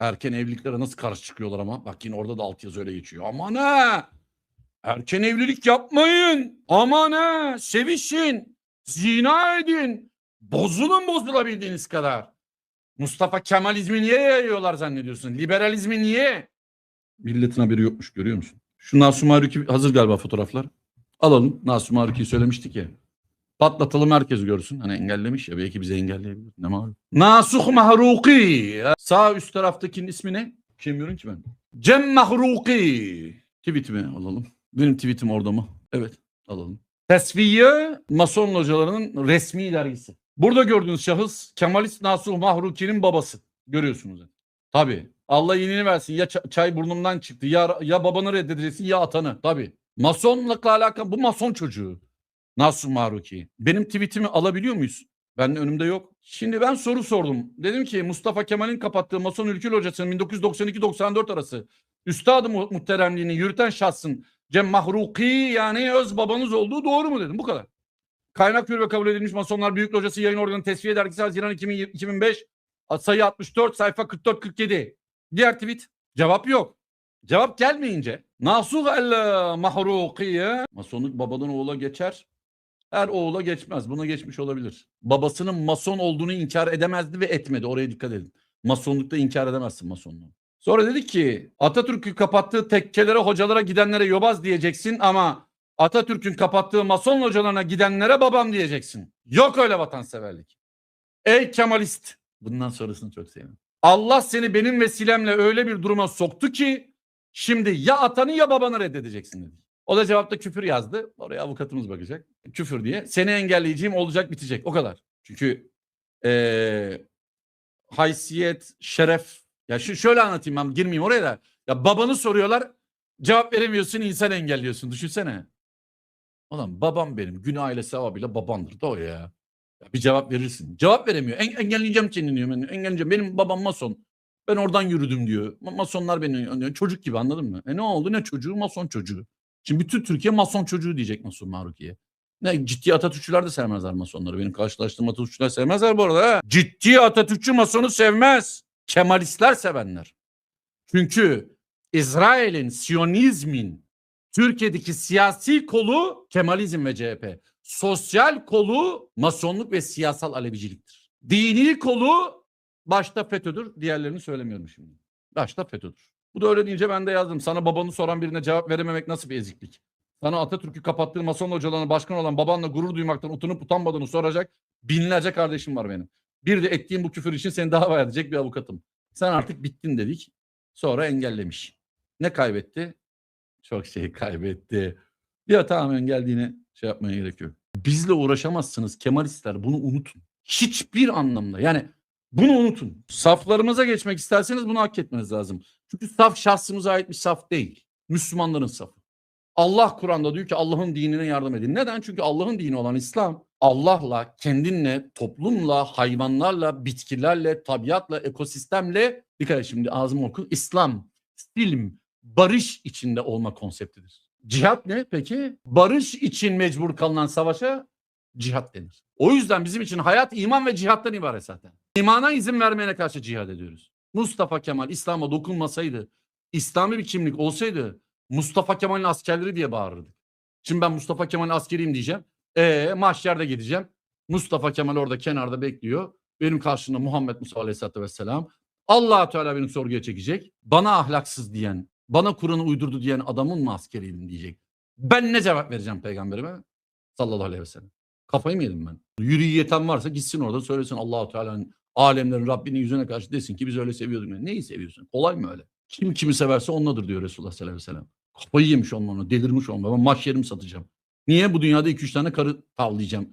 Erken evliliklere nasıl karşı çıkıyorlar ama. Bak yine orada da altyazı öyle geçiyor. Aman ha! Erken evlilik yapmayın. Aman ha! Sevişin. Zina edin. Bozulun bozulabildiğiniz kadar. Mustafa Kemalizmi niye yayıyorlar zannediyorsun? Liberalizmi niye? Milletin haberi yokmuş görüyor musun? Şu Nasum Haruki hazır galiba fotoğraflar. Alalım. Nasum Haruki'yi söylemiştik ya. Patlatalım herkes görsün. Hani engellemiş ya belki bize engelleyebilir. Ne malum. Nasuh Mahruki. Sağ üst taraftakinin ismi ne? Bilmiyorum ki ben. Cem Mahruki. Tweetimi alalım. Benim tweetim orada mı? Evet alalım. Tesviye Mason localarının resmi dergisi. Burada gördüğünüz şahıs Kemalist Nasuh Mahruki'nin babası. Görüyorsunuz. Tabii. Allah iyiliğini versin. Ya ça- çay burnumdan çıktı. Ya, ya babanı reddedeceksin ya atanı. Tabii. Masonlukla alakalı. Bu mason çocuğu. Nasuh Mahruki. Benim tweetimi alabiliyor muyuz? Ben önümde yok. Şimdi ben soru sordum. Dedim ki Mustafa Kemal'in kapattığı Mason Ülkül Hocası'nın 1992-94 arası Üstad-ı Mu- Muhteremliğini yürüten şahsın Cem Mahruki yani öz babanız olduğu doğru mu dedim. Bu kadar. Kaynak ve kabul edilmiş Masonlar Büyük Locası Yayın Organı Tesviye Dergisi Haziran 2000 2005 sayı 64 sayfa 44-47. Diğer tweet cevap yok. Cevap gelmeyince Nasuh el Mahrukiye Masonluk babadan oğula geçer. Her oğula geçmez. Buna geçmiş olabilir. Babasının mason olduğunu inkar edemezdi ve etmedi. Oraya dikkat edin. Masonlukta inkar edemezsin masonluğu. Sonra dedik ki Atatürk'ün kapattığı tekkelere, hocalara gidenlere yobaz diyeceksin ama Atatürk'ün kapattığı mason hocalarına gidenlere babam diyeceksin. Yok öyle vatanseverlik. Ey Kemalist. Bundan sonrasını çok sevdim. Allah seni benim vesilemle öyle bir duruma soktu ki şimdi ya atanı ya babanı reddedeceksin dedi. O da cevapta küfür yazdı. Oraya avukatımız bakacak. Küfür diye. Seni engelleyeceğim olacak bitecek. O kadar. Çünkü eee, haysiyet, şeref. Ya şu şöyle anlatayım ben girmeyeyim oraya da. Ya babanı soruyorlar. Cevap veremiyorsun insan engelliyorsun. Düşünsene. Ulan babam benim. Günah ile sevabıyla babamdır da o ya. ya. Bir cevap verirsin. Cevap veremiyor. En, engelleyeceğim seni diyor. Ben, engelleyeceğim. Benim babam mason. Ben oradan yürüdüm diyor. Ma- Masonlar beni diyor. Çocuk gibi anladın mı? E ne oldu? Ne çocuğu? Mason çocuğu. Şimdi bütün Türkiye mason çocuğu diyecek Mason Mahruki'ye. Ne ciddi Atatürkçüler de sevmezler masonları. Benim karşılaştığım Atatürkçüler sevmezler bu arada. Ha. Ciddi Atatürkçü masonu sevmez. Kemalistler sevenler. Çünkü İsrail'in, Siyonizmin Türkiye'deki siyasi kolu Kemalizm ve CHP. Sosyal kolu masonluk ve siyasal aleviciliktir. Dini kolu başta FETÖ'dür. Diğerlerini söylemiyorum şimdi. Başta FETÖ'dür. Bu da öyle deyince ben de yazdım. Sana babanı soran birine cevap verememek nasıl bir eziklik? Sana Atatürk'ü kapattığı mason hocalarına başkan olan babanla gurur duymaktan utanıp utanmadığını soracak binlerce kardeşim var benim. Bir de ettiğim bu küfür için seni dava edecek bir avukatım. Sen artık bittin dedik. Sonra engellemiş. Ne kaybetti? Çok şey kaybetti. Ya tamam engeldiğine şey yapmaya gerek yok. Bizle uğraşamazsınız Kemalistler bunu unutun. Hiçbir anlamda yani bunu unutun. Saflarımıza geçmek isterseniz bunu hak etmeniz lazım. Çünkü saf şahsımıza ait bir saf değil. Müslümanların safı. Allah Kur'an'da diyor ki Allah'ın dinine yardım edin. Neden? Çünkü Allah'ın dini olan İslam Allah'la, kendinle, toplumla, hayvanlarla, bitkilerle, tabiatla, ekosistemle dikkat et şimdi ağzımı oku. İslam, film, barış içinde olma konseptidir. Cihat ne peki? Barış için mecbur kalınan savaşa cihat denir. O yüzden bizim için hayat iman ve cihattan ibaret zaten. İmana izin vermeyene karşı cihad ediyoruz. Mustafa Kemal İslam'a dokunmasaydı, İslami bir kimlik olsaydı Mustafa Kemal'in askerleri diye bağırırdık. Şimdi ben Mustafa Kemal'in askeriyim diyeceğim. E mahşerde gideceğim. Mustafa Kemal orada kenarda bekliyor. Benim karşımda Muhammed Musa Aleyhisselatü Vesselam. allah Teala beni sorguya çekecek. Bana ahlaksız diyen, bana Kur'an'ı uydurdu diyen adamın mı askeriydim diyecek. Ben ne cevap vereceğim peygamberime? Sallallahu aleyhi ve sellem. Kafayı mı yedim ben? Yürüyeten varsa gitsin orada söylesin allah Teala'nın alemlerin Rabbinin yüzüne karşı desin ki biz öyle seviyorduk. Yani neyi seviyorsun? Kolay mı öyle? Kim kimi severse onunladır diyor Resulullah sallallahu aleyhi ve sellem. Kafayı yemiş onunla, delirmiş onunla. Ben mahşerimi satacağım. Niye? Bu dünyada 2-3 tane karı tavlayacağım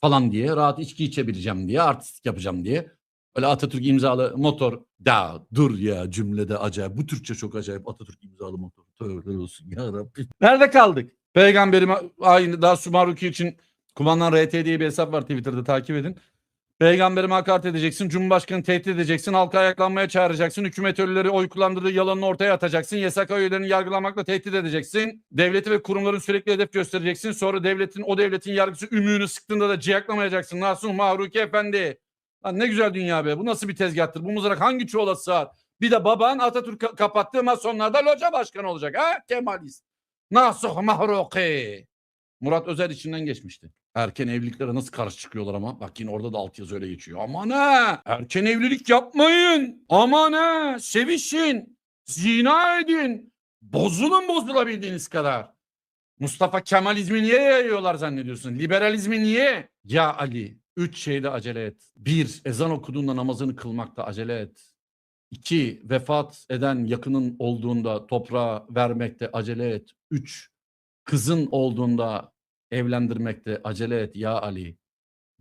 falan diye. Rahat içki içebileceğim diye. Artistik yapacağım diye. Öyle Atatürk imzalı motor. Da dur ya cümlede acayip. Bu Türkçe çok acayip. Atatürk imzalı motor. Tövbe olsun ya Rabbi. Nerede kaldık? Peygamberim aynı daha Sumaruki için kumandan RT diye bir hesap var Twitter'da takip edin. Peygamberime hakaret edeceksin, Cumhurbaşkanı tehdit edeceksin, halka ayaklanmaya çağıracaksın, hükümet ölüleri oy kullandırdığı yalanını ortaya atacaksın, YSK üyelerini yargılamakla tehdit edeceksin, devleti ve kurumların sürekli hedef göstereceksin, sonra devletin o devletin yargısı ümüğünü sıktığında da ciyaklamayacaksın. Nasuh Mahruki Efendi. Lan ne güzel dünya be, bu nasıl bir tezgahtır, bu mızrak hangi çuvala sığar? Bir de baban Atatürk ka- kapattığı masonlarda loca başkanı olacak ha Kemalist. Nasuh mahruki. Murat Özer içinden geçmişti. Erken evliliklere nasıl karşı çıkıyorlar ama. Bak yine orada da altyazı öyle geçiyor. Aman ha! Erken evlilik yapmayın. Aman ha! Sevişin. Zina edin. Bozulun bozulabildiğiniz kadar. Mustafa Kemalizmi niye yayıyorlar zannediyorsun? Liberalizmi niye? Ya Ali, üç şeyde acele et. Bir, ezan okuduğunda namazını kılmakta acele et. İki, vefat eden yakının olduğunda toprağa vermekte acele et. Üç, kızın olduğunda evlendirmekte acele et ya Ali.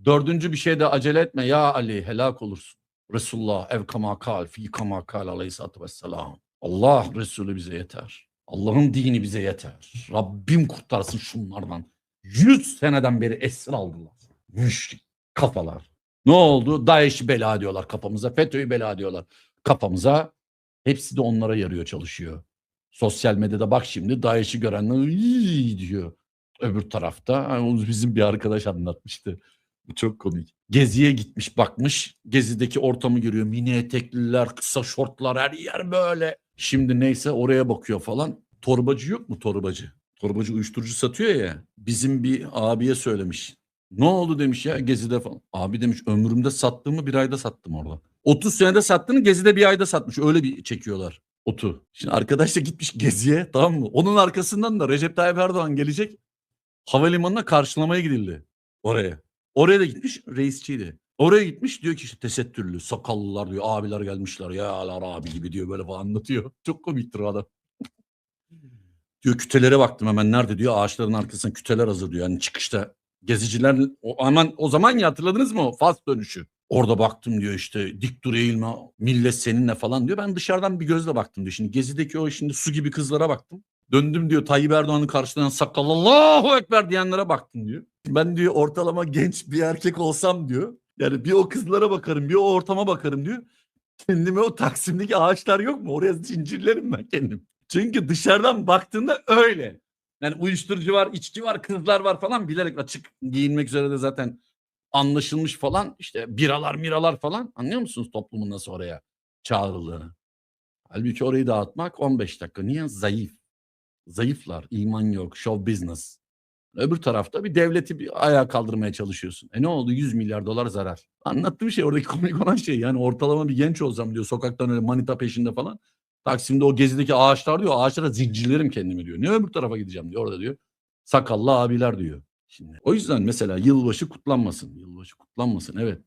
Dördüncü bir şeyde acele etme ya Ali helak olursun. Resulullah ev kama kal fi kama kal aleyhissalatü vesselam. Allah Resulü bize yeter. Allah'ın dini bize yeter. Rabbim kurtarsın şunlardan. Yüz seneden beri esir aldılar. Müşrik kafalar. Ne oldu? DAEŞ'i bela diyorlar kafamıza. FETÖ'yü bela diyorlar kafamıza. Hepsi de onlara yarıyor çalışıyor. Sosyal medyada bak şimdi DAEŞ'i görenler "İyi" diyor. Öbür tarafta hani onu bizim bir arkadaş anlatmıştı. Bu çok komik. Geziye gitmiş bakmış. Gezideki ortamı görüyor. Mini etekliler, kısa şortlar her yer böyle. Şimdi neyse oraya bakıyor falan. Torbacı yok mu torbacı? Torbacı uyuşturucu satıyor ya. Bizim bir abiye söylemiş. Ne oldu demiş ya gezide falan. Abi demiş ömrümde sattığımı bir ayda sattım orada. 30 senede sattığını gezide bir ayda satmış. Öyle bir çekiyorlar otu. Şimdi arkadaş da gitmiş geziye tamam mı? Onun arkasından da Recep Tayyip Erdoğan gelecek. Havalimanına karşılamaya gidildi oraya. Oraya da gitmiş reisçiydi. Oraya gitmiş diyor ki işte tesettürlü sakallılar diyor abiler gelmişler ya alar abi gibi diyor böyle falan anlatıyor. Çok komiktir adam. diyor kütelere baktım hemen nerede diyor ağaçların arkasına küteler hazır diyor. Yani çıkışta geziciler o, aman o zaman ya hatırladınız mı o Fas dönüşü. Orada baktım diyor işte dik dur eğilme millet seninle falan diyor. Ben dışarıdan bir gözle baktım diyor. Şimdi gezideki o şimdi su gibi kızlara baktım. Döndüm diyor Tayyip Erdoğan'ın karşılayan sakallı Allahu Ekber diyenlere baktım diyor. Ben diyor ortalama genç bir erkek olsam diyor. Yani bir o kızlara bakarım bir o ortama bakarım diyor. Kendime o Taksim'deki ağaçlar yok mu? Oraya zincirlerim ben kendim. Çünkü dışarıdan baktığında öyle. Yani uyuşturucu var, içki var, kızlar var falan bilerek açık giyinmek üzere de zaten anlaşılmış falan. işte biralar miralar falan. Anlıyor musunuz toplumun nasıl oraya çağrıldığını? Halbuki orayı dağıtmak 15 dakika. Niye? Zayıf. Zayıflar. iman yok. Show business. Öbür tarafta bir devleti bir ayağa kaldırmaya çalışıyorsun. E ne oldu? 100 milyar dolar zarar. Anlattığım şey oradaki komik olan şey. Yani ortalama bir genç olsam diyor sokaktan öyle manita peşinde falan. Taksim'de o gezideki ağaçlar diyor. Ağaçlara zincirlerim kendimi diyor. Ne öbür tarafa gideceğim diyor. Orada diyor. Sakallı abiler diyor. Şimdi o yüzden mesela yılbaşı kutlanmasın. Yılbaşı kutlanmasın evet.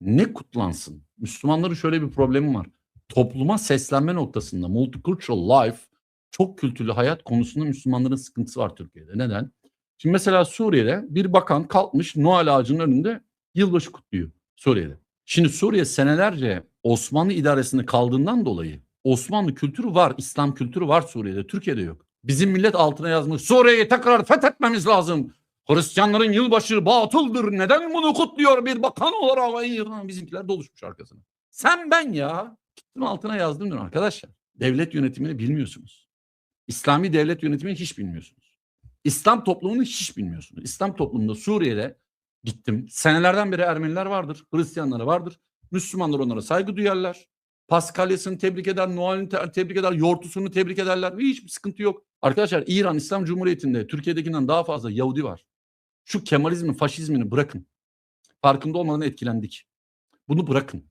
Ne kutlansın? Müslümanların şöyle bir problemi var. Topluma seslenme noktasında multicultural life çok kültürlü hayat konusunda Müslümanların sıkıntısı var Türkiye'de. Neden? Şimdi mesela Suriye'de bir bakan kalkmış Noel ağacının önünde yılbaşı kutluyor Suriye'de. Şimdi Suriye senelerce Osmanlı idaresinde kaldığından dolayı Osmanlı kültürü var, İslam kültürü var Suriye'de, Türkiye'de yok. Bizim millet altına yazmış Suriye'yi tekrar fethetmemiz lazım. Hristiyanların yılbaşı batıldır. Neden bunu kutluyor bir bakan olarak? Bizimkiler doluşmuş arkasına. Sen ben ya. Gittim altına yazdım dün arkadaşlar. Devlet yönetimini bilmiyorsunuz. İslami devlet yönetimini hiç bilmiyorsunuz. İslam toplumunu hiç bilmiyorsunuz. İslam toplumunda Suriye'de gittim. Senelerden beri Ermeniler vardır, Hristiyanları vardır. Müslümanlar onlara saygı duyarlar. Paskalyasını tebrik eder, Noel'ini te- tebrik eder, yortusunu tebrik ederler. Hiçbir sıkıntı yok. Arkadaşlar İran İslam Cumhuriyeti'nde Türkiye'dekinden daha fazla Yahudi var. Şu Kemalizmin, faşizmini bırakın. Farkında olmadan etkilendik. Bunu bırakın.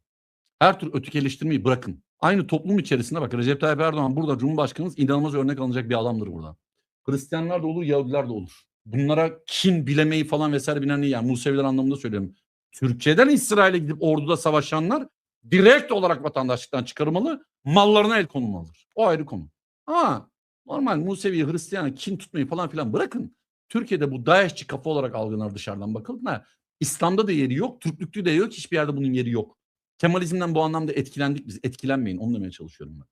Her tür ötekileştirmeyi bırakın. Aynı toplum içerisinde bak Recep Tayyip Erdoğan burada Cumhurbaşkanımız inanılmaz örnek alınacak bir adamdır burada. Hristiyanlar da olur, Yahudiler de olur. Bunlara kin bilemeyi falan vesaire bilen. Yani Museviler anlamında söylüyorum. Türkiye'den İsrail'e gidip orduda savaşanlar direkt olarak vatandaşlıktan çıkarılmalı, mallarına el konulmalıdır. O ayrı konu. Ama normal Musevi, Hristiyan kin tutmayı falan filan bırakın. Türkiye'de bu DAEŞ'çi kafa olarak algılanır dışarıdan bakıldığında İslam'da da yeri yok, Türklükte de yok, hiçbir yerde bunun yeri yok. Kemalizmden bu anlamda etkilendik biz. Etkilenmeyin, onu demeye çalışıyorum ben.